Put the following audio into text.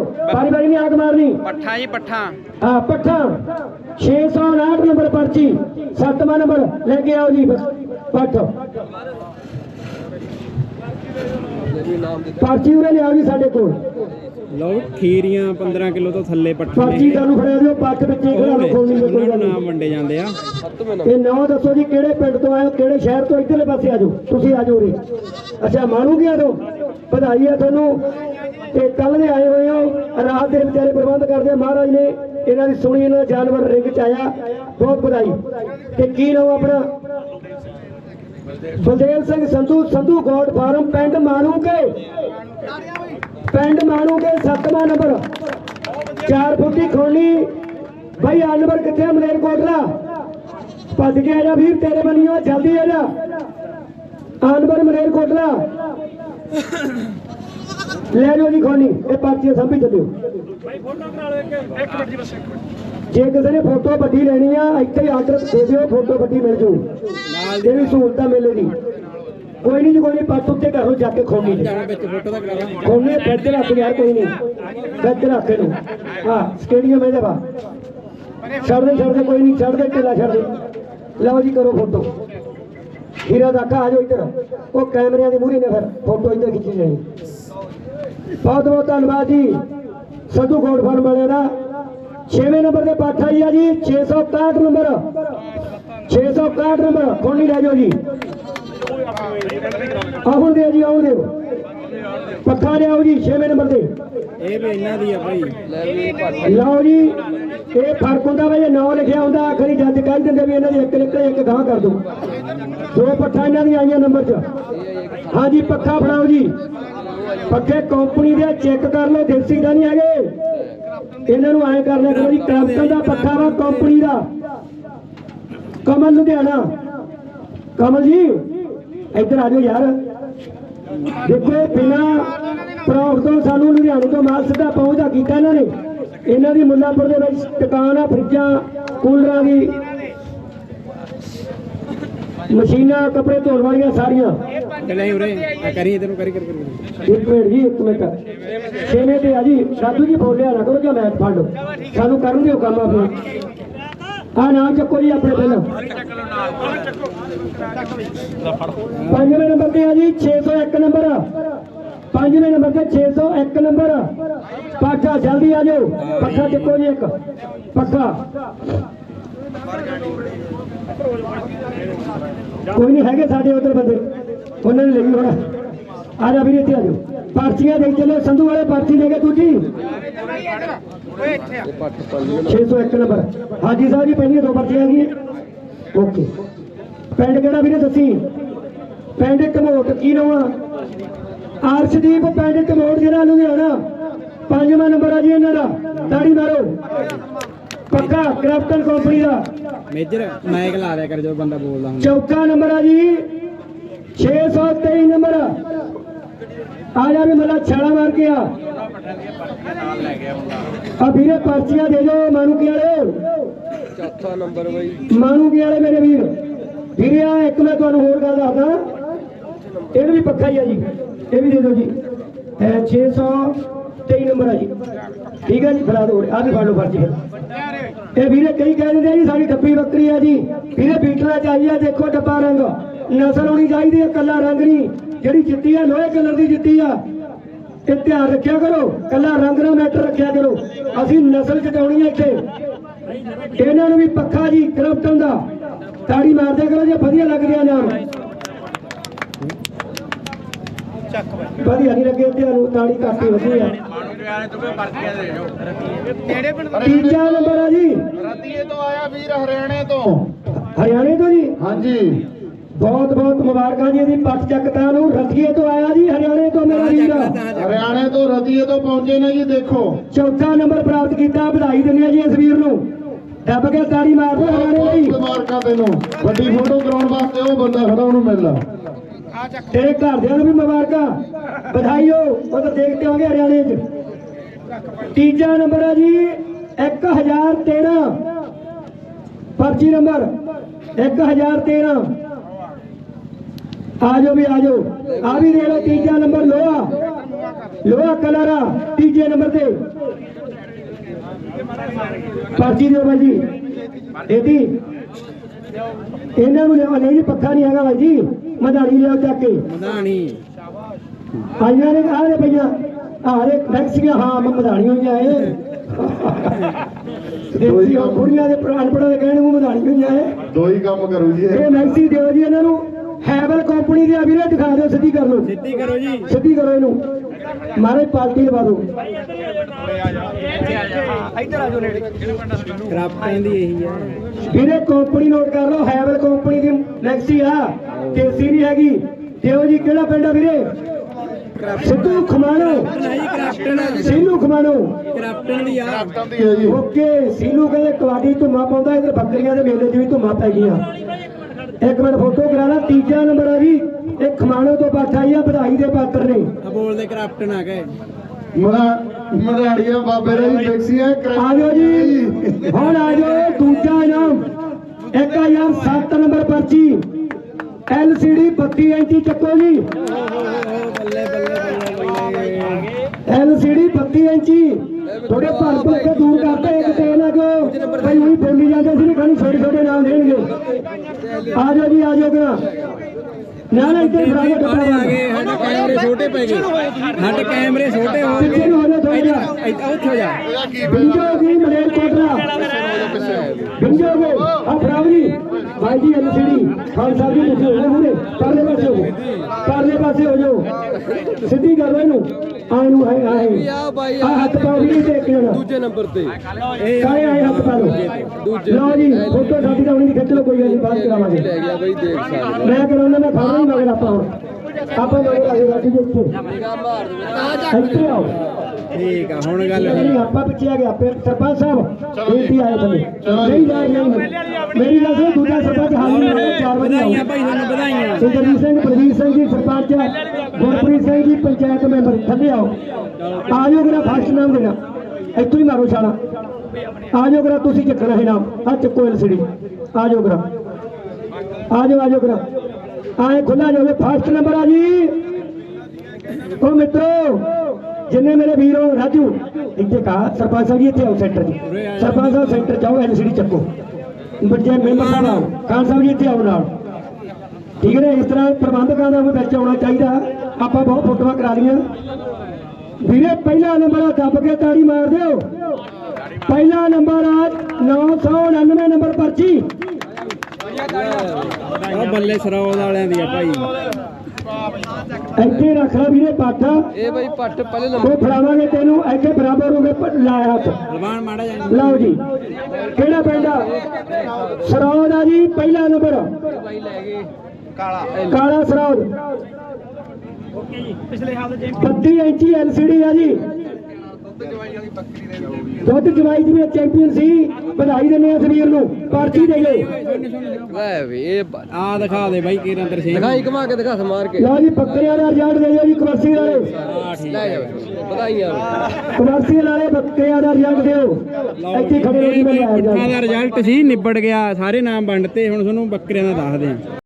ਬਾਰੀ ਬਾਰੀ ਨਹੀਂ ਆਗ ਮਾਰਨੀ। ਪੱਠਾ ਜੀ ਪੱਠਾ। ਆ ਪੱਠਾ। 659 ਨੰਬਰ ਪਰਚੀ ਸੱਤਵਾਂ ਨੰਬਰ ਲੈ ਕੇ ਆਓ ਜੀ ਪੱਠ। ਪਰਚੀ ਉਰੇ ਲਿਆਓ ਜੀ ਸਾਡੇ ਕੋਲ। ਲਓ ਖੀਰੀਆਂ 15 ਕਿਲੋ ਤੋਂ ਥੱਲੇ ਪੱਠੇ। ਪਰਚੀ ਤੁਹਾਨੂੰ ਫੜਿਆ ਦਿਓ ਪੱਠ ਵਿੱਚ ਹੀ ਖੜਾ ਖੋਲਣੀ ਕੋਈ ਨਾਮ ਵੰਡੇ ਜਾਂਦੇ ਆ। ਇਹ ਨਾਂ ਦੱਸੋ ਜੀ ਕਿਹੜੇ ਪਿੰਡ ਤੋਂ ਆਏ ਹੋ ਕਿਹੜੇ ਸ਼ਹਿਰ ਤੋਂ ਇੱਧਰਲੇ ਪਾਸੇ ਆ ਜਾਓ। ਤੁਸੀਂ ਆ ਜਾਓ ਉਰੇ। ਅੱਛਾ ਮਾਣੂ ਗਿਆ ਤੋਂ ਵਧਾਈ ਆ ਤੁਹਾਨੂੰ। ਤੇ ਕੱਲ ਦੇ ਆਏ ਹੋਏ ਹੋ, ਰਾਤ ਦੇ ਵਿਚਾਰੇ ਪ੍ਰਬੰਧ ਕਰਦੇ ਮਹਾਰਾਜ ਨੇ ਇਹਨਾਂ ਦੀ ਸੁਣੀ, ਇਹਨਾਂ ਦਾ ਜਾਨਵਰ ਰਿੰਗ ਚ ਆਇਆ, ਬਹੁਤ ਵਧਾਈ। ਤੇ ਕੀ ਨਾਮ ਆਪਣਾ? ਬਲਦੇਵ ਸਿੰਘ ਸੰਧੂ ਸੰਧੂ ਗੋਡ ਫਾਰਮ, ਪਿੰਡ ਮਾਣੂ ਕੇ ਪਿੰਡ ਮਾਣੂ ਕੇ ਸੱਤਵਾਂ ਨੰਬਰ। ਚਾਰ ਫੁੱਟੀ ਖੋਲੀ। ਭਾਈ ਆ ਨੰਬਰ ਕਿੱਥੇ ਆ, ਮਲੇਰਕੋਟਲਾ? ਭੱਜ ਕੇ ਆ ਜਾ ਵੀਰ, ਤੇਰੇ ਬਣੀਓ ਜਲਦੀ ਆ ਜਾ। ਆਨਵਰ ਮਰੇਰ ਕੋਟਲਾ ਲੈ ਜਾਓ ਜੀ ਖੋਣੀ ਇਹ ਪਰਚੀ ਸੰਭੀ ਚੱਲਿਓ ਜੇ ਕਿਸੇ ਨੇ ਫੋਟੋ ਵੱਡੀ ਲੈਣੀ ਆ, ਇੱਥੇ ਹੀ ਆਰਡਰ ਦੇ ਦਿਓ, ਫੋਟੋ ਵੱਡੀ ਮਿਲ ਜੂ। ਨਾਲ ਇਹ ਵੀ ਸਹੂਲਤਾਂ ਮਿਲੇ ਦੀ ਕੋਈ ਨਹੀਂ ਜੀ, ਕੋਈ ਨਹੀਂ ਪੱਟ ਉੱਤੇ ਘਰੋਂ ਜਾ ਕੇ ਖੋਣੀ ਜੀ। ਜਾਣਾ ਵਿੱਚ ਰੱਖ ਯਾਰ ਕੋਈ ਨਹੀਂ ਬੈਠ ਰੱਖ ਇਹਨੂੰ। ਹਾਂ, ਸਟੇਡੀਅਮ ਇਹਦੇ ਵਾ। ਛੱਡ ਦੇ ਛੱਡ ਦੇ, ਕੋਈ ਨਹੀਂ ਛੱਡ ਦੇ, ਢਿੱਲਾ ਛੱਡ ਦੇ। ਲਓ ਜੀ, ਕਰੋ ਫੋਟੋ। ਹੀਰਾ ਦਾ ਦਾਖਾ, ਆ ਜਾਓ ਇੱਧਰ। ਉਹ ਕੈਮਰਿਆਂ ਦੇ ਮੂਹਰੇ ਨੇ ਫਿਰ, ਫੋਟੋ ਇੱਧਰ ਖਿੱਚੀ ਜਾਣੀ। ਬਹੁਤ ਬਹੁਤ ਧੰਨਵਾਦ ਜੀ। ਸੱਧੂ ਗੋਡ ਫਾਰਮ ਵਾਲਿਆਂ ਦਾ। 6ਵੇਂ ਨੰਬਰ ਤੇ ਪਾਠ ਆਈ ਆ ਜੀ 661 ਨੰਬਰ। 661 ਨੰਬਰ ਖੋਣੀ ਲੈ ਜਾਓ ਜੀ। ਆਉਣ ਦਿਓ ਜੀ ਆਉਣ ਦਿਓ। ਪੱਖਾ ਲਿਆਓ ਜੀ 6ਵੇਂ ਨੰਬਰ ਤੇ। ਇਹ ਵੀ ਇਹਨਾਂ ਦੀ ਆ ਭਾਈ ਲਓ ਜੀ ਇਹ ਫ਼ਰਕ ਹੁੰਦਾ ਵਾ ਜੇ ਨਾਂ ਲਿਖਿਆ ਹੁੰਦਾ ਆਖਰੀ ਜੱਜ ਕਹਿ ਦਿੰਦੇ ਵੀ ਇਹਨਾਂ ਦੀ ਇੱਕ ਨਿਕਲੇ ਇੱਕ ਗਾਂ ਕਰ ਦੋ। ਦੋ ਪੱਠਾ ਇਹਨਾਂ ਦੀਆਂ ਆਈਆਂ ਨੰਬਰ 'ਚ। ਹਾਂਜੀ ਪੱਖਾ ਫੜਾਓ ਜੀ। ਪੱਖੇ ਕੰਪਨੀ ਦੇ ਚੈੱਕ ਕਰ ਲਓ, ਦੇਸੀ ਦਾ ਨਹੀਂ ਹੈਗੇ। ਇਹਨਾਂ ਨੂੰ ਐਂ ਕਰ ਲਿਆ ਕਰੋ ਜੀ, ਕੈਪਟਨ ਦਾ ਪੱਖਾ ਵਾ ਕੰਪਨੀ ਦਾ। ਕਮਲ ਲੁਧਿਆਣਾ। ਕਮਲ ਜੀ, ਇੱਧਰ ਆ ਜਾਓ ਯਾਰ। ਦੇਖੋ, ਬਿਨਾ ਪ੍ਰੋਫ ਤੋਂ ਸਾਨੂੰ ਲੁਧਿਆਣੇ ਤੋਂ ਮਾਲ ਸਿੱਧਾ ਪਹੁੰਚਦਾ ਕੀਤਾ ਇਹਨਾਂ ਨੇ। ਇਹਨਾਂ ਦੀ ਮੁੱਲਾਂਪੁਰ ਦੇ ਵਿੱਚ ਦੁਕਾਨ ਆ, ਫਰਿੱਜਾਂ, ਕੂਲਰਾਂ ਦੀ। ਮਸ਼ੀਨਾਂ, ਕੱਪੜੇ ਧੋਣ ਵਾਲੀਆਂ ਸਾਰੀਆਂ। ਚਲੇ ਉਰੇ, ਆ ਕਰੀ ਤੈਨੂੰ ਕਰੀ, ਕਰ ਕਰ। ਇੱਕ ਮਿੰਟ ਜੀ, ਇੱਕ ਮਿੰਟ। ਛੇਵੇਂ ਤੇ ਆ ਜੀ? ਸਾਧੂ ਜੀ ਬੋਲਿਆ ਨਾ ਕਰੋ ਜਾਂ ਮੈਂ ਫੜ ਲਓ ਸਾਨੂੰ ਕਰਨ ਦਿਓ ਕੰਮ ਆਪਣਾ। ਆ ਨਾ ਚੱਕੋ ਜੀ ਆਪਣੇ ਪਹਿਲਾਂ। ਪੰਜਵੇਂ ਨੰਬਰ ਤੇ ਆ ਜੀ 601 ਨੰਬਰ। ਪੰਜਵੇਂ ਨੰਬਰ ਤੇ 601 ਨੰਬਰ। ਪਾਠਾ ਜਲਦੀ ਆ ਜਾਓ। ਪੱਖਾ ਚੱਕੋ ਜੀ ਇੱਕ। ਪੱਖਾ। ਕੋਈ ਨਹੀਂ, ਹੈਗੇ ਸਾਡੇ ਉਧਰ ਬੰਦੇ। ਉਹਨਾਂ ਨੇ ਲਈ ਹੋਣਾ ਆ ਜਾ ਵੀਰੇ ਇੱਥੇ ਆ ਜਾਓ ਪਰਚੀਆਂ ਦੇ ਚਲੋ ਸੰਧੂ ਵਾਲੇ ਪਰਚੀ ਦੇ ਕੇ ਦੂਜੀ। 601 ਨੰਬਰ। ਹਾਜੀ ਸਾਹਿਬ ਜੀ ਪਹਿਲੀਆਂ ਦੋ ਪਰਚੀਆਂ ਗਈਆਂ ਓਕੇ। ਪਿੰਡ ਕਿਹੜਾ ਵੀਰੇ ਦੱਸੀ? ਪਿੰਡ ਕਮੋਟ ਕੀ ਨਵਾਂ ਅਰਸ਼ਦੀਪ ਪਿੰਡ ਕਮੋਟ ਜਿਹੜਾ ਲੁਧਿਆਣਾ। ਪੰਜਵਾਂ ਨੰਬਰ ਆ ਜੀ ਇਹਨਾਂ ਦਾ। ਤਾੜੀ ਮਾਰੋ। ਪੱਕਾ ਕ੍ਰਾਫਟਨ ਕੰਪਨੀ ਦਾ। ਮੇਜਰ ਮਾਈਕ ਲਾ ਦਿਆ ਕਰ ਜਦੋਂ ਬੰਦਾ ਬੋਲਦਾ ਹੁੰਦਾ। ਚੌਥਾ ਨੰਬਰ ਆ ਜੀ 623 ਨੰਬਰ। ਆ ਜਾ ਵੀ ਮੱਲਾ ਛਾਲਾ ਮਾਰ ਕੇ ਆ। ਆ ਵੀਰੇ ਪਰਚੀਆਂ ਦੇ ਦਿਓ ਮਾਨੂ ਕੀ ਵਾਲੇ ਚੌਥਾ ਨੰਬਰ ਬਈ। ਮਾਨੂ ਕੀ ਵਾਲੇ ਮੇਰੇ ਵੀਰ। ਵੀਰੇ ਆ ਇੱਕ ਮੈਂ ਤੁਹਾਨੂੰ ਹੋਰ ਗੱਲ ਦੱਸਦਾ। ਇਹਨੂੰ ਵੀ ਪੱਖਾ ਹੀ ਆ ਜੀ। ਇਹ ਵੀ ਦੇ ਦਿਓ ਜੀ। ਇਹ 623 ਨੰਬਰ ਆ ਜੀ। ਠੀਕ ਹੈ ਜੀ ਫੜਾ ਦਿਓ ਆ ਵੀ ਫੜ ਲਓ ਪਰਚੀ ਫਿਰ। ਇਹ ਵੀਰੇ ਕਈ ਕਹਿ ਦਿੰਦੇ ਆ ਜੀ ਸਾਡੀ ਡੱਬੀ ਬੱਕਰੀ ਆ ਜੀ। ਵੀਰੇ ਬੀਟਲਾ ਚਾਹੀਏ ਦੇਖੋ ਡੱਬਾ ਰੰਗ। ਨਸਲ ਹੋਣੀ ਚਾਹੀਦੀ ਹੈ ਕੱਲਾ ਰੰਗ ਨਹੀਂ। ਜਿਹੜੀ ਜਿੱਤੀ ਆ ਲੋਹੇ ਕਲਰ ਦੀ ਜਿੱਤੀ ਆ। ਇਹ ਧਿਆਨ ਰੱਖਿਆ ਕਰੋ ਕੱਲਾ ਰੰਗ ਨਾ ਮੈਟਰ ਰੱਖਿਆ ਕਰੋ। ਅਸੀਂ ਨਸਲ ਚਟਾਉਣੀ ਹੈ ਇੱਥੇ। ਇਹਨਾਂ ਨੂੰ ਵੀ ਪੱਖਾ ਜੀ ਕ੍ਰਿਪਟਨ ਦਾ। ਤਾੜੀ ਮਾਰਦੇ ਕਰੋ ਜੇ ਵਧੀਆ ਲੱਗ ਰਿਹਾ ਨਾਮ। ਵਧੀਆ ਨਹੀਂ ਲੱਗੇ ਤੁਹਾਨੂੰ ਤਾੜੀ ਕਾਫੀ ਵਧੀਆ ਤੀਜਾ ਨੰਬਰ ਆ ਜੀ। ਰਤੀਏ ਤੋਂ ਆਇਆ ਵੀਰ ਹਰਿਆਣੇ ਤੋਂ। ਹਰਿਆਣੇ ਤੋਂ ਜੀ? ਹਾਂਜੀ। ਬਹੁਤ ਬਹੁਤ ਮੁਬਾਰਕਾਂ ਜੀ ਇਹਦੀ ਪੱਟ ਚੱਕਤਾ ਨੂੰ। ਰਥੀਏ ਤੋਂ ਆਇਆ ਜੀ ਹਰਿਆਣੇ ਤੋਂ ਮੇਰਾ ਵੀਰ। ਹਰਿਆਣੇ ਤੋਂ ਰਤੀਏ ਤੋਂ ਪਹੁੰਚੇ ਨੇ ਜੀ ਦੇਖੋ। ਚੌਥਾ ਨੰਬਰ ਪ੍ਰਾਪਤ ਕੀਤਾ ਵਧਾਈ ਦਿੰਦੇ ਆ ਜੀ ਇਸ ਵੀਰ ਨੂੰ। ਦੱਬ ਕੇ ਤਾੜੀ ਮਾਰ ਦਿਓ ਹਰਿਆਣੇ ਲਈ ਮੁਬਾਰਕਾਂ ਤੈਨੂੰ। ਵੱਡੀ ਫੋਟੋ ਕਰਾਉਣ ਵਾਸਤੇ ਉਹ ਬੰਦਾ ਖੜਾ ਉਹਨੂੰ ਮਿਲ ਲਾ। ਤੇਰੇ ਘਰਦਿਆਂ ਨੂੰ ਵੀ ਮੁਬਾਰਕਾਂ। ਵਧਾਈਓ ਉਹ ਤਾਂ ਦੇਖਦੇ ਹੋਗੇ ਹਰਿਆਣੇ 'ਚ। ਤੀਜਾ ਨੰਬਰ ਆ ਜੀ 1013 ਪਰਚੀ ਨੰਬਰ 1013 ਆਜੋ ਵੀ ਆਜੋ। ਆ ਵੀ ਦੇ ਲਓ ਤੀਜਾ ਨੰਬਰ ਲੋਹਾ। ਲੋਹਾ ਕਲਰ ਤੀਜੇ ਨੰਬਰ ਤੇ। ਪਰਚੀ ਦਿਓ ਬਾਈ ਜੀ। ਇਹਦੀ। ਇਹਨਾਂ ਨੂੰ ਲਿਆਓ। ਨਹੀਂ ਜੀ ਪੱਖਾ ਨਹੀਂ ਹੈਗਾ ਬਾਈ ਜੀ। ਮਧਾਣੀ ਲਿਆਓ ਚੱਕ ਕੇ। ਮਧਾਣੀ। ਆਈਆਂ ਨੇ ਆ ਰੇ ਪਈਆਂ। ਆ ਰੇ ਮੈਕਸੀਆਂ ਹਾਂ ਮੈਂ ਮਧਾਣੀ ਹੋਈਆਂ ਏ ਦੇਸੀ ਉਹ ਕੁੜੀਆਂ ਦੇ ਪ੍ਰਾਣ ਪੜਾ ਦੇ ਕਹਿਣ ਨੂੰ ਮਧਾਣੀ ਹੋਈਆਂ ਏ ਦੋ ਹੀ ਕੰਮ ਕਰੂ ਜੀ ਇਹ। ਮੈਕਸੀ ਦਿਓ ਜੀ ਇਹਨਾਂ ਨੂੰ। ਹੈਵਲ ਆ ਵੀਰੇ ਦਿਖਾ ਦਿਓ ਸਿੱਧੀ ਕਰ ਲਓ। ਸਿੱਧੀ ਕਰੋ ਜੀ। ਸਿੱਧੀ ਕਰੋ ਇਹਨੂੰ। ਮਾਰੇ ਪਾਰਟੀ ਲਵਾ ਦਿਓ। ਕਰਾਪਟਾਂ ਦੀ ਇਹੀ ਆ ਵੀਰੇ ਕੰਪਨੀ ਨੋਟ ਕਰ ਲਓ ਹੈਵਲ ਕੰਪਨੀ ਦੀ ਮੈਕਸੀ ਆ। ਦੇਸੀ ਨਹੀਂ ਹੈਗੀ। ਦਿਓ ਜੀ ਕਿਹੜਾ ਪਿੰਡ ਆ ਵੀਰੇ? ਸਿੱਧੂ ਖਮਾਣੋ। ਨਹੀਂ ਕਰਾਪਟਨ ਸੀਲੂ ਖਮਾਣੋ। ਕਰਾਪਟਨ ਦੀ ਆ ਦੀ ਹੈ ਜੀ ਓਕੇ ਸੀਲੂ ਕਹਿੰਦੇ ਕਵਾਡੀ ਧੁੰਮਾ ਪਾਉਂਦਾ ਇਧਰ ਬੱਕਰੀਆਂ ਦੇ ਮੇਲੇ 'ਚ ਵੀ ਧੁੰਮਾ ਪੈ ਗਈਆਂ। ਇੱਕ ਮਿੰਟ ਫੋਟੋ ਕਰਾ ਲਾ ਤੀਜਾ ਨੰਬਰ ਆ ਜੀ। ਇਹ ਖਮਾਣੋ ਤੋਂ ਬੱਠ ਆਈ ਆ ਵਧਾਈ ਦੇ ਪਾਤਰ ਨੇ। ਆ ਬੋਲਦੇ ਕਰਾਪਟਨ ਆ ਗਏ। ਮਰਾ ਮਰਾੜੀਆਂ ਬਾਬੇ ਦੇ ਵੀ ਟੈਕਸੀਆਂ ਆ ਜਾਓ ਜੀ। ਹੁਣ ਆ ਜਾਓ ਦੂਜਾ ਇਨਾਮ। 1007 ਨੰਬਰ ਪਰਚੀ। LCD 32 ਇੰਚੀ ਚੱਕੋ ਜੀ। ਬੱਲੇ ਬੱਲੇ ਬੱਲੇ LCD 32 ਇੰਚੀ। ਥੋੜੇ ਭਰ ਭਰ ਕੇ ਦੂਰ ਕਰਦੇ ਇੱਕ ਤੇ ਨਾ ਕੋ ਭਾਈ ਉਹੀ ਬੋਲੀ ਜਾਂਦੇ ਸੀ ਖਾਣੀ ਛੋਟੇ ਛੋਟੇ ਨਾਮ ਦੇਣਗੇ। ਆ ਜਾਓ ਜੀ ਆ ਜਾਓ ਕਰਾ ਨਾ ਨਾ ਇੱਥੇ ਫੜਾ ਕੇ ਬਾਹਰ ਆ ਗਏ? ਸਾਡੇ ਕੈਮਰੇ ਛੋਟੇ ਪੈ ਗਏ। ਸਾਡੇ ਕੈਮਰੇ ਛੋਟੇ ਹੋ ਗਏ। ਪਿੱਛੇ ਨੂੰ ਹੋ ਜਾ ਥੋੜਾ ਜਿਹਾ। ਇੱਥੇ ਉੱਥੇ ਹੋ ਜਾ। ਬਿੰਜੋ ਜੀ ਮਲੇਰ ਕੋਟਰਾ ਬਿੰਜੋ ਕੋ ਆ ਫਰਾਵ ਜੀ। ਭਾਈ ਜੀ ਐਲਸੀਡੀ ਖਾਨ ਸਾਹਿਬ ਜੀ ਪਿੱਛੇ ਹੋ ਜਾਓ ਮੂਰੇ ਪਰਲੇ ਪਾਸੇ ਹੋ ਜਾਓ। ਪਰਲੇ ਪਾਸੇ ਹੋ ਜਾਓ। ਸਿੱਧੀ ਕਰ ਇਹਨੂੰ। ਆ ਇਹਨੂੰ ਆਏ ਆਏ ਆ ਬਾਈ ਆ ਹੱਥ ਪਾਓ ਵੀ ਇੱਕ ਜਣਾ ਦੂਜੇ ਨੰਬਰ ਤੇ। ਕਾਏ ਆਏ ਹੱਥ ਪਾ ਲਓ। ਲਓ ਜੀ ਫੋਟੋ ਸਾਡੀ ਤਾਂ ਹੁਣੀ ਖਿੱਚ ਲਓ ਕੋਈ ਗੱਲ ਨਹੀਂ ਬਾਅਦ ਕਰਾਵਾਂਗੇ। ਲੈ ਗਿਆ ਬਾਈ ਦੇਖ ਸਕਦੇ ਮੈਂ ਕਰਾਉਣਾ ਮੈਂ ਖੜਾ ਹੀ ਮਗਰ ਆਪਾਂ ਆਪਾਂ ਮਗਰ ਨਿਗਾਹ ਮਾਰ ਦੇ ਇੱਥੇ ਆਓ। ਠੀਕ ਆ ਹੁਣ ਗੱਲ ਨਹੀਂ ਆਪਾਂ ਪਿੱਛੇ ਆ ਗਿਆ ਸਰਪੰਚ ਸਾਹਿਬ ਬੇਟੀ ਆਏ ਥੱਲੇ ਨਹੀਂ ਜਾ। ਨਹੀਂ ਮੇਰੀ ਗੱਲ ਸੁਣੋ ਦੂਜਾ ਸਰਪੰਚ ਹੋਣਾ 4 ਵਜੇ ਵਧਾਈਆਂ ਭਾਈ ਤੁਹਾਨੂੰ ਵਧਾਈਆਂ। ਸੁੰਦਰਜੀਤ ਸਿੰਘ ਪ੍ਰਦੀਪ ਸਿੰਘ ਜੀ ਸਰਪੰਚ ਗੁਰਪ੍ਰੀਤ ਸਿੰਘ ਜੀ ਪੰਚਾਇਤ ਮੈਂਬਰ ਥੱਲੇ ਆਓ। ਆ ਜਾਓ ਮੇਰਾ ਫਸਟ ਨਾਮ ਦੇਣਾ। ਇੱਥੋਂ ਹੀ ਮਾਰੋ ਛਾਲਾ। ਆ ਜਾਓ ਕਰਾ ਤੁਸੀਂ ਚੱਕਣਾ ਹੈ ਨਾਮ। ਆ ਚੱਕੋ ਐਲਸੀਡੀ। ਆ ਜਾਓ ਕਰਾ ਆ ਜਾਓ ਆ ਜਾਓ ਕਰਾ ਆਏ ਖੁੱਲਾ ਜਾਵੇ ਫਸਟ ਨੰਬਰ ਆ ਜੀ ਉਹ ਮਿੱਤਰੋ ਜਿੰਨੇ ਮੇਰੇ ਵੀਰੋ ਰਾਜੂ, ਇੱਥੇ ਕਾ, ਸਰਪੰਚ ਸਾਹਿਬ ਜੀ, ਇੱਥੇ ਆਓ ਸੈਂਟਰ ਜੀ। ਸਰਪੰਚ ਸਾਹਿਬ ਸੈਂਟਰ ਚਾਹੋ ਐਲਸੀਡੀ ਚੱਕੋ। ਬੱਚੇ ਮੈਂਬਰ ਸਾਹਿਬ ਆਓ ਖਾਨ ਸਾਹਿਬ ਜੀ ਇੱਥੇ ਆਓ ਨਾਲ। ਠੀਕ ਹੈ ਇਸ ਤਰ੍ਹਾਂ ਪ੍ਰਬੰਧਕਾਂ ਦਾ ਵਿੱਚ ਆਉਣਾ ਚਾਹੀਦਾ। ਆਪਾਂ ਬਹੁਤ ਫੋਟੋਆਂ ਕਰਾ ਲਈਆਂ। ਵੀਰੇ, ਪਹਿਲਾ ਨੰਬਰ ਆ, ਦੱਬ ਕੇ ਤਾੜੀ ਮਾਰ ਦਿਓ। ਪਹਿਲਾ ਨੰਬਰ ਆ 999 ਨੰਬਰ ਪਰਚੀ। ਉਹ ਬੱਲੇ ਸਰੋਦ ਵਾਲਿਆਂ ਦੀ ਆ ਭਾਈ। ਇੱਥੇ ਰੱਖ ਲੈ ਵੀਰੇ ਪਾਠਾ। ਇਹ ਬਾਈ ਪੱਟ ਪਹਿਲੇ ਨੰਬਰ ਉਹ ਫੜਾਵਾਂਗੇ ਤੈਨੂੰ ਇੱਥੇ ਬਰਾਬਰ ਹੋ ਗਏ ਲਾਇਆ ਹੱਥ। ਲਵਾਨ ਮਾੜਾ ਜਾ ਲਓ ਜੀ। ਕਿਹੜਾ ਪਿੰਡ ਆ? ਸਰੌਦ ਆ ਜੀ ਪਹਿਲਾ ਨੰਬਰ। ਬਾਈ ਲੈ ਗਏ ਕਾਲਾ ਸਰੌਦ ਪਿਛਲੇ ਹਾਲ 32 ਇੰਚੀ ਐਲਸੀਡੀ ਆ ਜੀ। ਦੁੱਧ ਜਵਾਈ ਦੀ ਵੀ ਚੈਂਪੀਅਨ ਸੀ ਵਧਾਈ ਦਿੰਦੇ ਆ ਸਰੀਰ ਨੂੰ ਪਰਚੀ ਦੇ ਗਏ ਲੈ ਵੀ ਇਹ ਆ ਦਿਖਾ ਦੇ ਬਾਈ ਕੀ ਅੰਦਰ ਸਿੰਘ ਦਿਖਾਈ ਘਮਾ ਕੇ ਦਿਖਾ ਸਮਾਰ ਕੇ। ਲਓ ਜੀ ਬੱਕਰੀਆਂ ਦਾ ਰਿਜ਼ਲਟ ਦੇ ਦਿਓ ਜੀ ਕਮਰਸੀ ਵਾਲੇ। ਆ ਠੀਕ ਲੈ ਜਾ ਵਧਾਈਆਂ। ਕਮਰਸੀ ਵਾਲੇ ਬੱਕਰੀਆਂ ਦਾ ਰਿਜ਼ਲਟ ਦਿਓ। ਇੱਥੇ ਖੜੇ ਹੋ ਜੀ ਮੈਂ ਦਾ ਰਿਜ਼ਲਟ ਸੀ ਨਿਬੜ ਗਿਆ ਸਾਰੇ ਨਾਮ ਵੰਡਤੇ ਹੁਣ ਤੁਹਾਨੂੰ ਬੱਕਰਿਆਂ ਦਾ ਦੱਸਦੇ ਆ